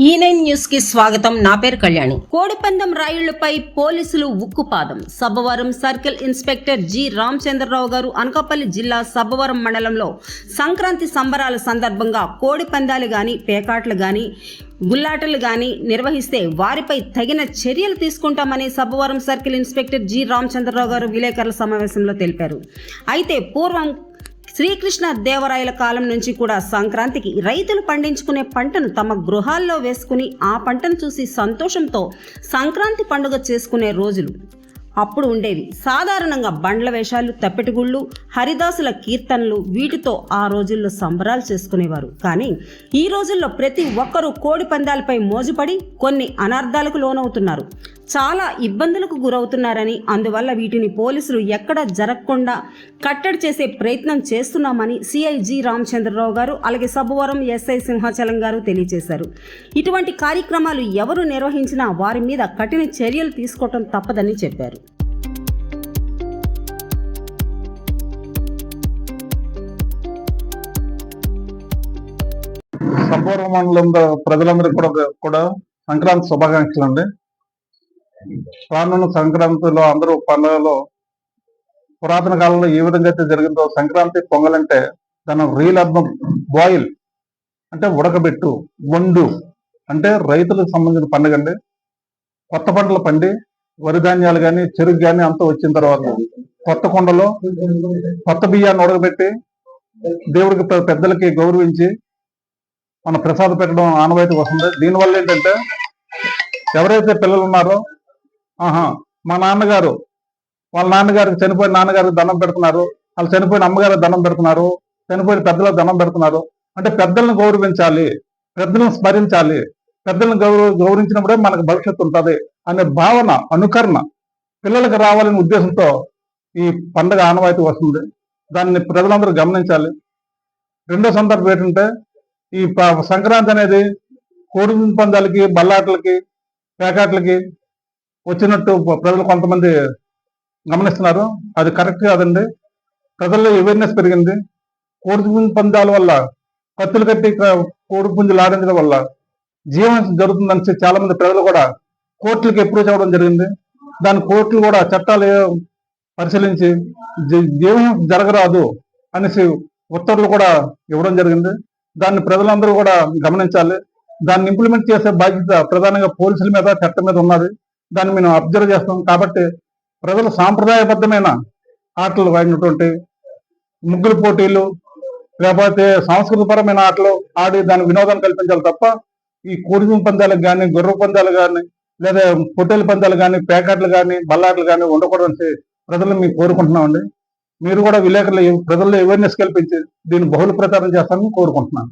E ఈ nine న్యూస్కి స్వాగతం. నా పేరు కళ్యాణి. కోడిపందెం రాయుళ్ళపై పోలీసులు ఉక్కుపాదం. Sabbavaram circle inspector G Ramachandra Rao garu Anakapalli జిల్లా సబ్బవరం మండలంలో సంక్రాంతి సంబరాల సందర్భంగా కోడి పందాలు గాని పేకాట్లు గాని గుల్లాటలు గాని నిర్వహిస్తే వారిపై తగిన చర్యలు తీసుకుంటామని Sabbavaram circle inspector G Ramachandra Rao garu విలేకరుల సమావేశంలో తెలిపారు. అయితే పూర్వం శ్రీకృష్ణ దేవరాయల కాలం నుంచి కూడా సంక్రాంతికి రైతులు పండించుకునే పంటను తమ గృహాల్లో వేసుకుని ఆ పంటను చూసి సంతోషంతో సంక్రాంతి పండుగ చేసుకునే రోజులు. అప్పుడు ఉండేవి. సాధారణంగా బండ్ల వేషాలు తప్పెటగుళ్ళు హరిదాసుల కీర్తనలు వీటితో ఆ రోజుల్లో సంబరాలు చేసుకునేవారు. కానీ ఈ రోజుల్లో ప్రతి ఒక్కరూ కోడి పందాలపై మోజుపడి కొన్ని అనర్థాలకు లోనవుతున్నారు. చాలా ఇబ్బందులకు గురవుతున్నారని అందువల్ల వీటిని పోలీసులు ఎక్కడ జరగకుండా కట్టడి చేసే ప్రయత్నం చేస్తున్నామని సిఐజి రామచంద్రరావు గారు అలాగే సబ్బవరం ఎస్ఐ సింహాచలం గారు తెలియజేశారు. ఇటువంటి కార్యక్రమాలు ఎవరు నిర్వహించినా వారి మీద కఠిన చర్యలు తీసుకోవటం తప్పదని చెప్పారు. సంపూర్ణ మండలం ప్రజలందరికీ కూడా కూడా సంక్రాంతి శుభాకాంక్షలు అండి. రానున్న సంక్రాంతిలో అందరూ పండుగలో పురాతన కాలంలో ఏ విధంగా అయితే జరిగిందో సంక్రాంతి పొంగలంటే దాని రీల్ అర్థం బాయిల్ అంటే ఉడకబెట్టు వండు. అంటే రైతులకు సంబంధించిన పండుగ అండి. కొత్త పంటలు పండి వరి ధాన్యాలు కానీ చెరుకు కానీ అంతా వచ్చిన తర్వాత కొత్త కొండలో కొత్త బియ్యాన్ని ఉడకబెట్టి దేవుడికి పెద్దలకి గౌరవించి మన ప్రసాదం పెట్టడం ఆనవాయితీ వస్తుంది. దీనివల్ల ఏంటంటే ఎవరైతే పిల్లలు ఉన్నారో ఆహా మా నాన్నగారు వాళ్ళ నాన్నగారికి చనిపోయిన నాన్నగారికి దండం పెడుతున్నారు. వాళ్ళు చనిపోయిన అమ్మగారికి దండం పెడుతున్నారు. చనిపోయిన పెద్దలకు దండం పెడుతున్నారు. అంటే పెద్దలను గౌరవించాలి పెద్దలను స్మరించాలి పెద్దలను గౌరవ గౌరవించినప్పుడే మనకు భవిష్యత్తు ఉంటుంది అనే భావన అనుకరణ పిల్లలకు రావాలనే ఉద్దేశంతో ఈ పండగ ఆనవాయితీ వస్తుంది. దాన్ని ప్రజలందరూ గమనించాలి. రెండో సందర్భం ఏంటంటే ఈ సంక్రాంతి అనేది కోడి పందాలకి బల్లాటలకి పేకాట్లకి వచ్చినట్టు ప్రజలు కొంతమంది గమనిస్తున్నారు. అది కరెక్ట్ కాదండి. ప్రజల్లో అవేర్నెస్ పెరిగింది. కోడి పందాల వల్ల కత్తులు కట్టి కోడి పుంజులు ఆడించడం వల్ల జీవనం జరుగుతుందని చాలా మంది ప్రజలు కూడా కోర్టులకు ఎప్పుడు అవ్వడం జరిగింది. దాని కోర్టులు కూడా చట్టాలు పరిశీలించి జీవనం జరగరాదు అనేసి ఉత్తర్వులు కూడా ఇవ్వడం జరిగింది. దాన్ని ప్రజలందరూ కూడా గమనించాలి. దాన్ని ఇంప్లిమెంట్ చేసే బాధ్యత ప్రధానంగా పోలీసుల మీద చట్టం మీద ఉన్నది. దాన్ని మేము అబ్జర్వ్ చేస్తాం. కాబట్టి ప్రజలు సాంప్రదాయబద్ధమైన ఆటలు ఆడినటువంటి ముగ్గురు పోటీలు లేకపోతే సాంస్కృతికపరమైన ఆటలు ఆడి దాని వినోదం కల్పించాలి తప్ప ఈ కోడి పందాలకు కానీ గొర్రె పందాలు కానీ లేదా పొట్టేలు పందాలు కానీ పేకాట్లు కానీ బల్లాట్లు కానీ ఉండకూడదని ప్రజలు మేము కోరుకుంటున్నామండి. మీరు కూడా విలేకరులు ప్రజల్లో అవేర్నెస్ కల్పించి దీన్ని బహుళ ప్రచారం చేస్తారని కోరుకుంటున్నాను.